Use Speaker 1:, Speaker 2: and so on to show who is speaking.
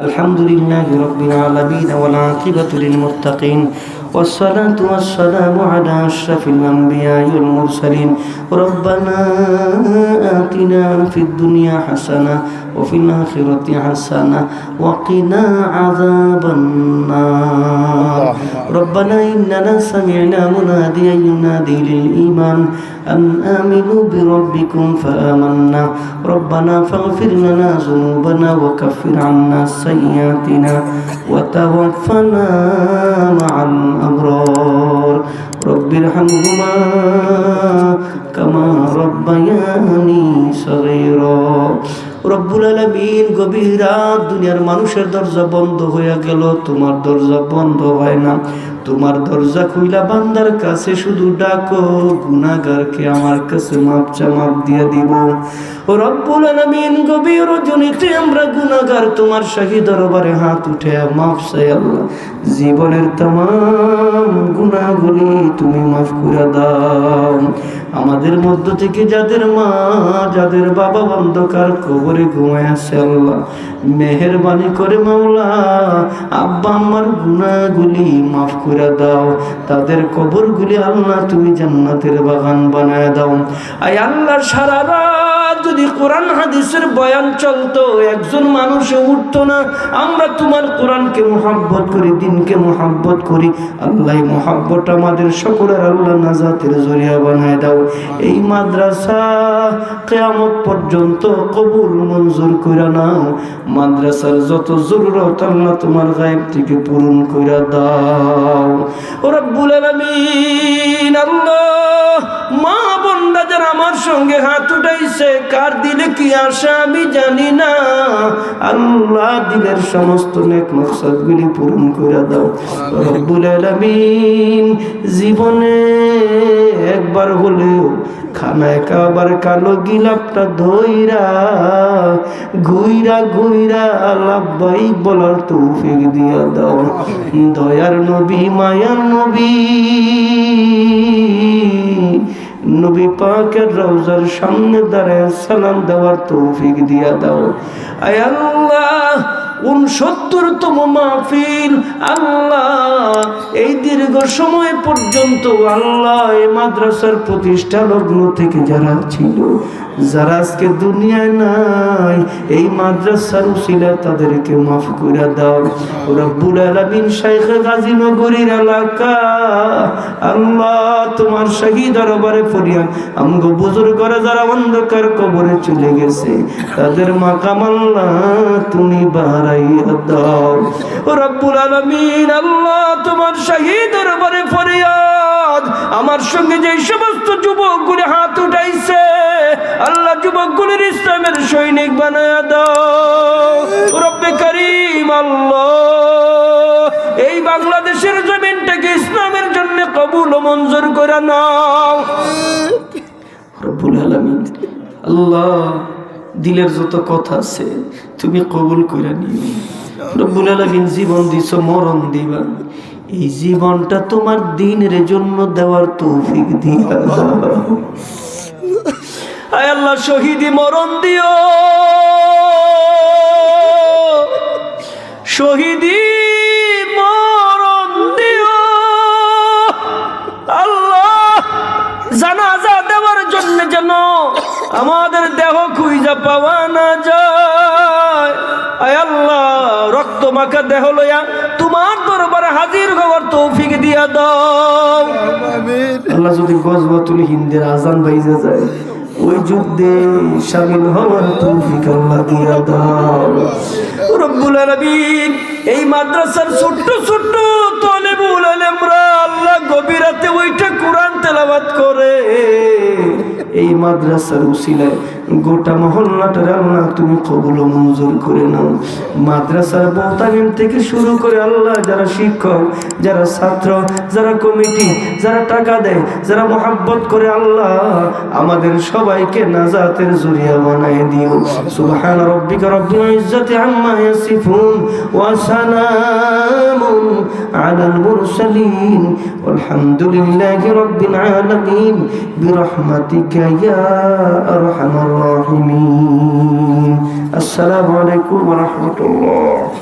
Speaker 1: الحمد لله رب العالمين والعاقبة للمتقين والصلاة والسلام على أشرف الأنبياء والمرسلين. ربنا آتنا في الدنيا حسنة وفي الآخرة حسنة وقنا عذاب النار. ربنا إننا سمعنا مناديا ينادي للإيمان أن آمنوا بربكم فآمنا. ربنا فاغفر لنا ذنوبنا وكفر عنا سيئاتنا وتوفنا مع الأبرار رب ارحمهما রাত দুনিয়ার মানুষের দরজা বন্ধ হয়ে গেল, তোমার দরজা বন্ধ হয় না। তোমার দরজা খুইলা বান্দার কাছে শুধু ডাকো গুনাগারকে আমার কাছে মাপ দিয়ে দিব। ও রব্বুল গভীর রজনীতে আমরা গুনাগার তোমার শাহী দরবারে হাত উঠে মাপ চাই আল্লাহ। জীবনের তাম গুনাগুলি তুমি মাফ করে দাও। আমাদের মধ্য থেকে যাদের মা, যাদের বাবা অন্ধকার কবরে ঘুমায় আছে আল্লাহ। মেহরবানি করে মাওলা, আব্বা আমার গুনাহগুলি মাফ করে দাও। তাদের কবরগুলি আল্লাহ তুমি জান্নাতের বাগান বানায় দাও। আই আল্লাহর সারা রাত যদি কোরআন, হাদিসের বয়ান চলতো, একজন মানুষে উঠতো না, আমরা তোমার কোরআনকে মোহাব্বত করি, দিনকে মোহাব্বত করি। আল্লাহ মোহাব্বত আমাদের সকলের আল্লাহ নাজাতের জরিয়া বানায় দাও। এই মাদ্রাসা কেয়ামত পর্যন্ত কবুল মঞ্জুর করে নাও। মাদ্রাসার যত জরুরত আল্লাহ তোমার গায়েব থেকে পূরণ করে দাও। ও রব্বুল আলামিন, আল্লাহ, মা যারা আমার সঙ্গে হাত উঠাইছে, কার দিলে কি আমি জানি না। আল্লাহ দিলের সমস্ত নেক মকসদগুলি পূরণ করে দাও। রব্বুল জীবনে একবার হলেও খানায় কালো গিলাপটা ধইরা ঘুইরা ঘুইরা লাভবাই বলার তৌফিক দিয়া দাও। দয়ার নবী, মায়ার নবী। নবী পাকের রওজার সামনে দাঁড়ায় সালাম দেওয়ার তৌফিক দিয়া দাও। আয় আল্লাহ উনসত্তরতম মাহফিল। আল্লাহ, এই দীর্ঘ সময় পর্যন্ত আল্লাহ এই মাদ্রাসার প্রতিষ্ঠা লগ্ন থেকে যারা ছিল, যারা আজকে দুনিয়ায় নাই, এই মাদ্রাসার উসিলা তাদেরকে মাফ করে দাও। রব্বুল আলামিন শাইখ গাজীনগরীর এলাকা, আল্লাহ তোমার শাহী দরবারে ফরিয়াদ। আমগো বুজুর্গরা যারা অন্ধকার কবরে চলে গেছে, তাদের মাকাম আল্লাহ তুমি দাও রব্বুল আলামিন, আল্লাহ তোমার শাহী দরবারে ফরিয়াদ, আমার সঙ্গে যে সমস্ত যুবকগুলি হাত উঠাইছে, আল্লাহ যুবকগুলির ইসলামের সৈনিক বানায়া দাও। রব্বে করিম, আল্লাহ, এই বাংলাদেশের জমিনটাকে ইসলামের জন্য কবুল মঞ্জুর করে নাও। রব্বুল আলামিন, আল্লাহ দিলের যত কথা আছে, তুমি কবুল করে নিও। রব্বুল আলামিন জীবন দিছ, মরণ দিবা। এই জীবনটা তোমার দিনের জন্য দেওয়ার তৌফিক দিয়া। আয় আল্লাহ, শহীদি মরণ দিও। শহীদি মরণ দিও। আল্লাহ, জানাজা দেওয়ার জন্য যেন আমাদের দেহ খুঁজা পাওয়া না যায়। আয় আল্লাহ, রক্ত মাখা দেহ লইয়া তোমার দরবারে হাজির হওয়ার তৌফিক দিয়া দাও। আল্লাহ যদি গজবাতুল হিন্দের আজান বাইজে যায়, ওই যুদ্ধে সামিল হওয়ার তৌফিক আল্লাহ দিয়া দাও। রব্বুল আলামিন, এই মাদ্রাসার ছোট্ট ছোট্ট তলেবুল আলেমরা আল্লাহ গভীরাতে ওইটা কোরআন তেলাওয়াত করে। এই মাদ্রাসার উসিলায় গোটা মহল্লাটার আল্লাহ তুমি কবুল ও মঞ্জুর করে নাও মাদ্রাসার বহতালিম থেকে শুরু করে আল্লাহ যারা শিক্ষক যারা ছাত্র যারা কমিটি যারা টাকা দেয় যারা মোহাব্বত করে আল্লাহ আমাদের সবাইকে নাজাতের জরিয়া বানায় দিও সুবহান রব্বিকা রব্বিল ইজ্জাতি আম্মা ইয়াসিফুন ওয়া সালামুন আলাল মুরসালিন والحمدلله رب العالمين برحمتك يا أرحم الراحمين. السلام عليكم ورحمة الله.